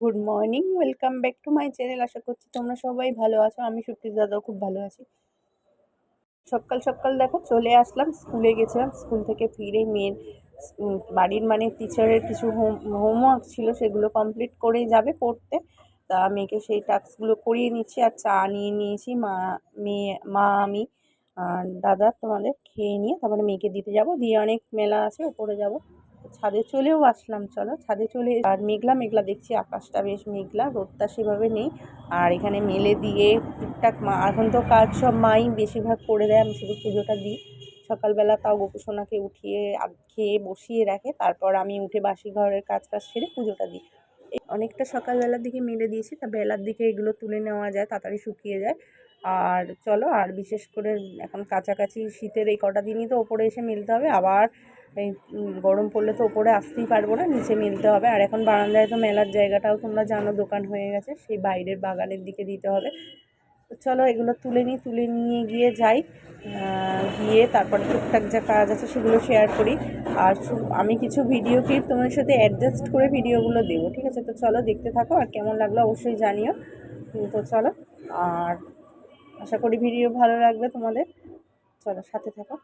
Good morning welcome back to my channel আশা করছি তোমরা সবাই ভালো আছো, আমি সুপ্রিত দাদাও খুব ভালো আছি। সকাল সকাল দেখো, চলে আসলাম স্কুলে গেছিলাম স্কুল থেকে ফিরে মেয়ের বাড়ির মানে টিচারের কিছু হোম হোমওয়ার্ক ছিল, সেগুলো কমপ্লিট করেই যাবে পড়তে। তা মেয়েকে সেই টাস্কগুলো করিয়ে নিচ্ছি, আর চা নিয়ে নিয়েছি, মা, মেয়ে, মা, আমি, আর দাদা তোমাদের খেয়ে নিয়ে, তারপরে মেয়েকে দিতে যাব। দিয়ে অনেক মেলা আছে, ওপরে যাব। ছাদে চলেও আসলাম, চলো। ছাদে চলে আর মেঘলা মেঘলা দেখছি, আকাশটা বেশ মেঘলা, রোদটা সেভাবে নেই। আর এখানে মেলে দিয়ে টুকটাক মা এখন তো কাজ সব মাই বেশিরভাগ করে দেয়, আমি শুধু পুজোটা দিই। সকালবেলা তাও গোপুসোনাকে উঠিয়ে খেয়ে বসিয়ে রাখে, তারপর আমি উঠে বাসি ঘরের কাজ কাজ সেরে পুজোটা দিই। অনেকটা সকালবেলার দিকে মেলে দিয়েছি, তা বেলার দিকে এগুলো তুলে নেওয়া যায়, তাড়াতাড়ি শুকিয়ে যায়। আর চলো, আর বিশেষ করে এখন কাছাকাছি শীতের এই কটা দিনই তো ওপরে এসে মিলতে হবে, আবার এই গরম পড়লে তো ওপরে আসতেই পারব না, নিচে মিলতে হবে। আর এখন বারান্দায় তো মেলার জায়গাটাও তোমরা জানো, দোকান হয়ে গেছে, সেই বাইরের বাগানের দিকে দিতে হবে। চলো এগুলো তুলে নিই, তুলে নিয়ে গিয়ে যাই গিয়ে তারপরে টুকটাক যা কাজ আছে সেগুলো শেয়ার করি। আর আমি কিছু ভিডিও ক্লিপ তোমাদের সাথে অ্যাডজাস্ট করে ভিডিওগুলো দেবো, ঠিক আছে? তো চলো দেখতে থাকো, আর কেমন লাগল অবশ্যই জানিও। তো চলো, আর আশা করি ভিডিও ভালো লাগবে তোমাদের। চলো, সাথে থাকো।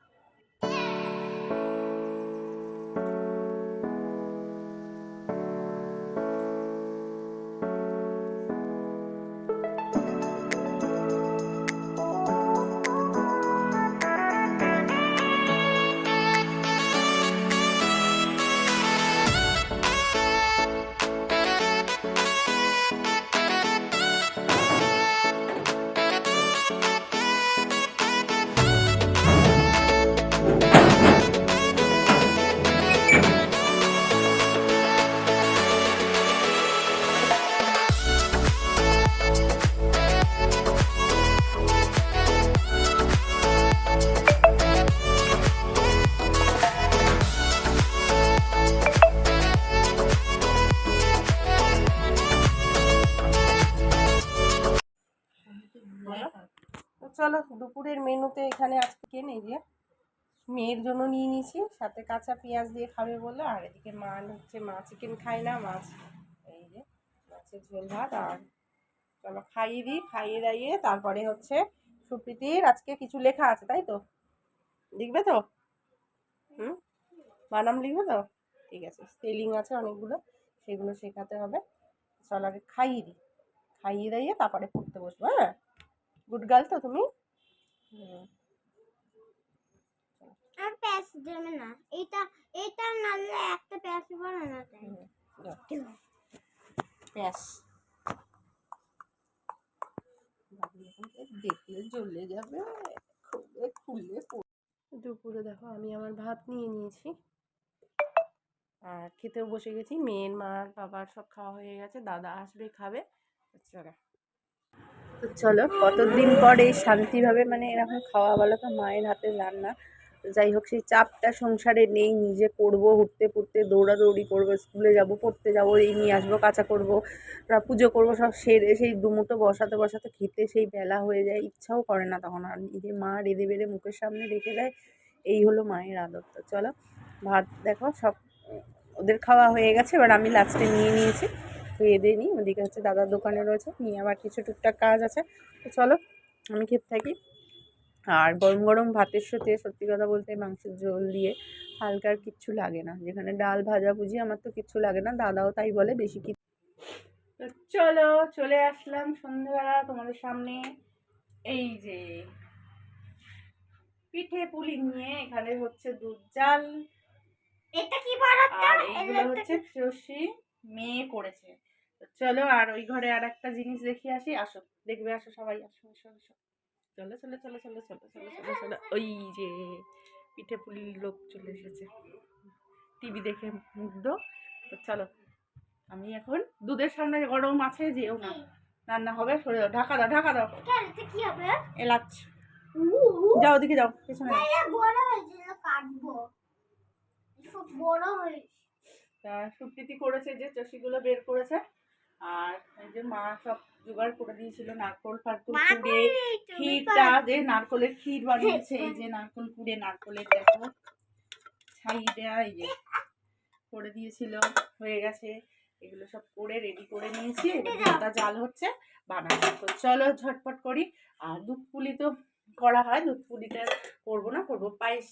কে যে মেয়ের জন্য নিয়ে নিয়েছি, সাথে কাঁচা পেঁয়াজ দিয়ে খাবে বলে, আর এদিকে মা হচ্ছে মা চিকেন খায় না, মাছ এই যে মাছের ঝোল ভাত, আর চলো খাইয়ে দিই, খাইয়ে দাইয়ে তারপরে হচ্ছে সুপ্রীতির আজকে কিছু লেখা আছে, তাই তো? লিখবে তো? হুম? বানাম লিখবে তো? ঠিক আছে স্পেলিং আছে অনেকগুলো, সেগুলো শেখাতে হবে। চল আগে খাইয়ে দিই, খাইয়ে দাইয়ে তারপরে পড়তে বসবো হ্যাঁ? গুড গার্ল তো তুমি? হুম। দেবে না। এটা এটা নালে একটা প্যাস বানা না তাই। ব্যাস বাবু দেখলে জ্বলে যাবে খুলে খুলে দুপুরে দেখো আমি আমার ভাত নিয়ে নিয়েছি। আর খেতেও বসে গেছি। মেয়ের মার বাবার সব খাওয়া হয়ে গেছে। দাদা আসবে খাবে। চলো। তো চলো কতদিন পরে শান্তিভাবে মানে এরকম খাওয়া বলো তো মায়ের হাতে রান্না। যাই হোক, সেই চাপটা সংসারে নেই, নিজে করব, উঠতে ফুটতে দৌড়াদৌড়ি করব, স্কুলে যাব, পড়তে যাব, এই নিয়ে আসব, কাঁচা করব পুজো করব, সব সেরে সেই দুমুটো বসাতে বসাতে খেতে সেই বেলা হয়ে যায়, ইচ্ছাও করে না তখন আর নিজে মা রেঁধে বেড়ে মুখের সামনে রেখে দেয়, এই হলো মায়ের আদর চলো, ভাত দেখো, সব, ওদের খাওয়া হয়ে গেছে, এবার আমি লাস্টে নিয়ে নিয়েছি, খেয়ে দিয়ে নিই, ওদিকে হচ্ছে দাদার দোকানে রয়েছে, নিয়ে আবার কিছু টুকটাক কাজ আছে, তো চলো, আমি খেতে থাকি। আর গরম গরম ভাতের সাথে সত্যি কথা বলতে মাংসের ঝোল দিয়ে হালকা আর কিচ্ছু লাগে না। যেখানে ডাল ভাজা ভুজি আমার তো কিচ্ছু লাগে না দাদাও তাই বলে বেশি কি তো চলো চলে আসলাম সন্ধ্যেবেলা তোমাদের সামনে। এই যে পিঠে পুলি নিয়ে এখানে হচ্ছে দুধ জাল। এটা কি আর এইগুলো হচ্ছে চষি মেয়ে করেছে। তো চলো আর ওই ঘরে আর একটা জিনিস দেখি আসি আসো দেখবে আসো সবাই আসো আসো আসো। চলো চলো চলো চলো চলো চলো চলো চলো ওই যে পিঠে পুলির লোক চলে এসেছে। টিভি দেখে মুগ্ধ। তো চলো আমি এখন দুধের সামনে গরম আছে যেও না। রান্না হবে সরে দাও ঢাকা দাও ঢাকা দাও। কি হবে? এলাচ। যাও ওদিকে যাও পেছনে বড় হয়েছে কাটবো। বড় হয়েছে। তা সুপ্রীতি করেছে যে চষিগুলো বের করেছে। আর এই যে মা সব জোগাড় করে দিয়েছিল নারকোল ফারকোল কুড়ে ক্ষীরটা যে নারকলের ক্ষীর বানিয়েছে এই যে নারকল কুড়ে নারকলের দেখো ছাই দেয়া এই যে করে দিয়েছিল হয়ে গেছে। এগুলো সব করে রেডি করে নিয়েছি এবার জাল হচ্ছে বানাবো। তো চলো ঝটপট করি। আর দুধ পুলি তো করা হয় দুধ পুলিটা করব না করব পায়েস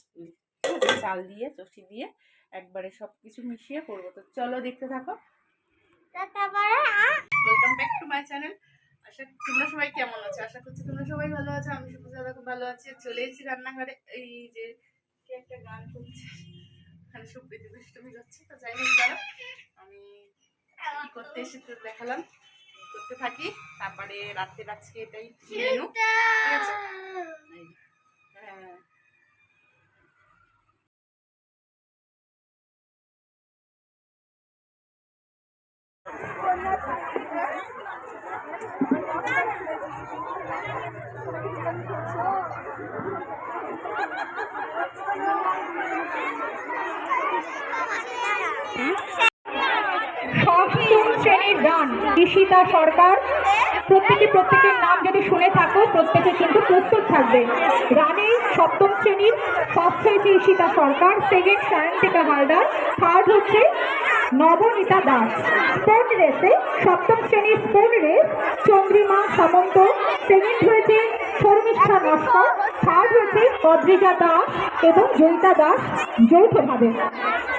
চাল দিয়ে চষি দিয়ে একবারে সব কিছু মিশিয়ে করব। তো চলো দেখতে থাকো। ওয়েলকাম ব্যাক চ্যানেল আশা তোমরা সবাই কেমন আছো? আশা করছি তোমরা সবাই ভালো আছো, আমি সুপ্রজা খুব ভালো আছি। চলে এসেছি রান্নাঘরে। এই যে কে একটা গান করছে। মানে সুপ্রীতি দুষ্টমি করছে। তো যাই হোক, চলো। আমি করতে এসে দেখালাম। করতে থাকি? তারপরে রাত্রে আজকে এটাই মেনু ঠিক আছে এই, হ্যাঁ সপ্তম শ্রেণির গান ঈশিতা সরকার, প্রত্যেকে প্রত্যেকের নাম যদি শুনে থাকো, প্রত্যেকে কিন্তু প্রস্তুত থাকবে। গানে সপ্তম শ্রেণির ফার্স্ট হয়েছে ঈশিতা সরকার সেকেন্ড সায়ন্তিকা হালদার থার্ড হচ্ছে নবনীতা দাস। স্পোর্ট রেসে সপ্তম শ্রেণির sport race Chandrima Samanta second হয়েছে শর্মিষ্ঠা নস্কর থার্ড হয়েছে অদ্রিজা দাস এবং জয়িতা দাস যৌথভাবে।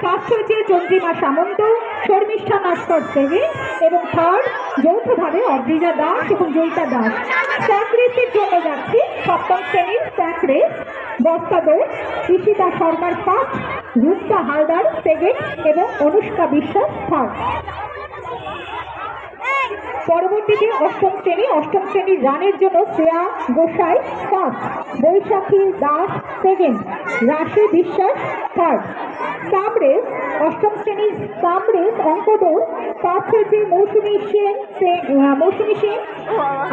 ফার্স্ট হয়েছে চন্দ্রিমা সামন্ত, শর্মিষ্ঠা নস্কর সেকেন্ড এবং থার্ড যৌথভাবে অদ্রিজা দাস এবং জয়িতা দাস। স্যাক রেসের জন্য যাচ্ছি সপ্তম শ্রেণির স্যাক রেস। বস্তা দৌড়, ঈশিতা সরকার ফার্স্ট রূপসা হালদার সেকেন্ড এবং অনুষ্কা বিশ্বাস থার্ড পরবর্তীতে অষ্টম শ্রেণি অষ্টম শ্রেণির রানের জন্য Shreya Gosai first Baishakhi Das second Rashi Biswas third সাম রেস অষ্টম শ্রেণির সাম রেস অঙ্ক দৌড় ফার্স্ট হয়েছে মৌসুমী সেন সে- মৌসুমী সেন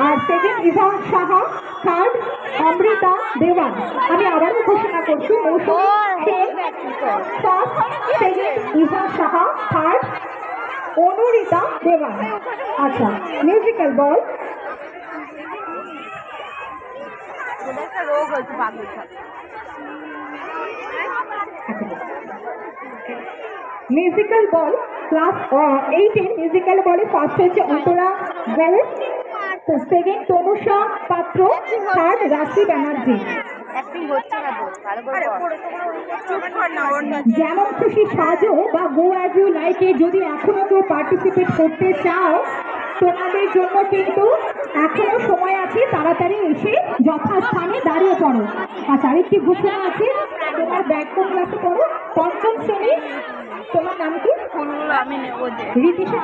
আর সেকেন্ড ইভা সাহা থার্ড অমৃতা দেওয়ান। আমি আবারও ঘোষণা করছি Mousumi Sen first second Eva Saha third Anurita Dewan আচ্ছা musical ball. Musical ball class এইটের মিউজিক্যাল বলে ফার্স্ট হয়েছে অন্তরা ঘোষ সেকেন্ড তনুষা পাত্র থার্ড রাশি ব্যানার্জি। যেমন খুশি সাজো বা গো অ্যাজ ইউ লাইকে যদি এখনও কেউ পার্টিসিপেট করতে চাও তোমাদের জন্য কিন্তু এখনও সময় আছে তাড়াতাড়ি এসে যথাস্থানে দাঁড়িয়ে পড়ো। আর আরেকটি ঘোষণা আছে তোমার ব্যাগ কোন ক্লাসে পড়ো। পঞ্চম শ্রেণি তোমার নাম কি? রীতিশা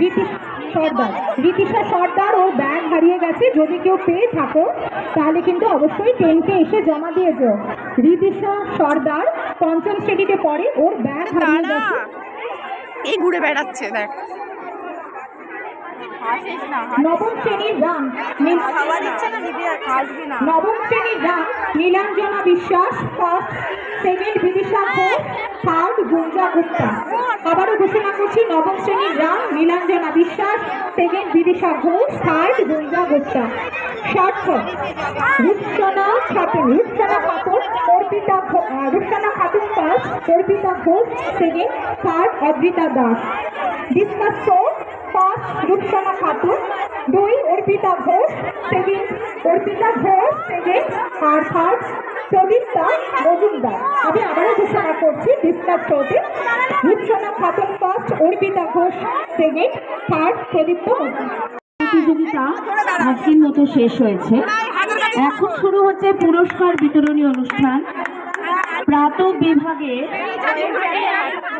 রীতিশা সর্দার। রীতিশা সর্দার। ও ব্যাগ হারিয়ে গেছে। যদি কেউ পেয়ে থাকো তাহলে কিন্তু অবশ্যই টেনকে এসে জমা দিয়ে যেও রীতিশা সর্দার পঞ্চম শ্রেণীতে পড়ে ওর ব্যাগ হারিয়ে গেছে। এই ঘুরে বেড়াচ্ছে দেখ। নবম শ্রেণির রাম নবম শ্রেণির Ram Nilanjana Biswas first second Bidisha Ghosh third Gunja Gupta. আবারও ঘোষণা করছি নবম শ্রেণির Ram Nilanjana Biswas second Bidisha Ghosh third Gunja Gupta. Short Rupsana Khatun Rupsana Khatun Arpita আহ, Khatun first Arpita Ghosh second third Adrita Das. Discus four first Rupsana Khatun দুই Arpita Ghosh second Arpita Ghosh second আর third Pradipta Majumdar. আমি আবারও ঘোষণা করছি ডিসকাস শোতে Rupsana Khatun first Arpita Ghosh second third Pradipta প্রতিযোগিতা আজকের মতো শেষ হয়েছে। এখন শুরু হচ্ছে পুরস্কার বিতরণী অনুষ্ঠান। প্রাতক বিভাগে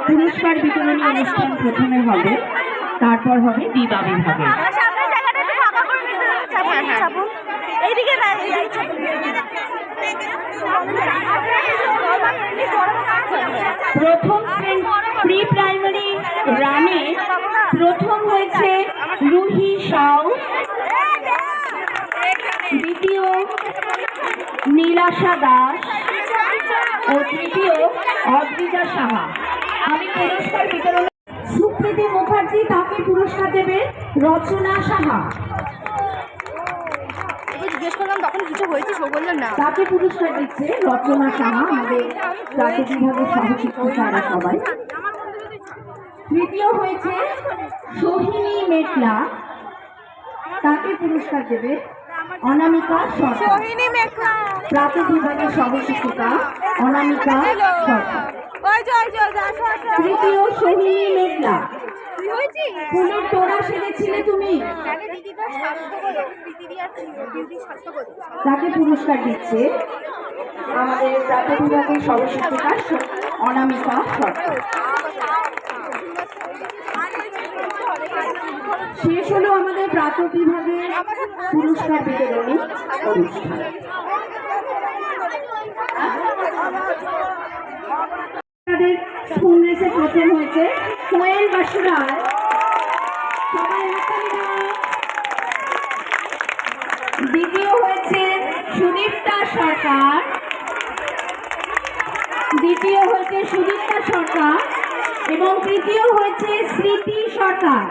পুরস্কার বিতরণী অনুষ্ঠান প্রথমে হবে তারপর হবে দিবা বিভাগে। চাপুন এইদিকে না এইদিকে প্রথম প্রি প্রাইমারি রানে প্রথম হয়েছে রুহি সাউ দ্বিতীয় নীলাশা দাস ও তৃতীয় অদ্রিজা সাহা। আমি পুরস্কার বিতরণ সুপ্রীতি মুখার্জি তাকে পুরস্কার দেবে রচনা সাহা। জিজ্ঞেস করলাম তখন কিছু হয়েছে? সে বলল না। তাকে পুরস্কার দিচ্ছে রচনা সাহা আমাদের প্রাথমিক বিভাগের সহশিক্ষিকারা সবাই। তৃতীয় হয়েছে সোহিনী মেটলা তাকে পুরস্কার দেবে অনামিকা সোহিনী মেঘলা প্রাথমিক বিভাগের সহশিক্ষিকা অনামিকা। তৃতীয় সোহিনী মেঘলা ফুলের তোড়া সেরেছিলে তুমি? তাকে পুরস্কার দিচ্ছে আমাদের প্রাথমিক বিভাগের সহশিক্ষিকা অনামিকা সরকার। শেষ হলো আমাদের প্রাথমিক বিভাগের পুরস্কার বিতরণী রেসে প্রথম হয়েছে সবাই দ্বিতীয় হয়েছে সুদীপ্তা সরকার। দ্বিতীয় হয়েছে সুদীপ্তা সরকার। এবং তৃতীয় হয়েছে স্মৃতি সরকার।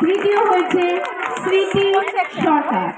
তৃতীয় হয়েছে স্মৃতি সরকার।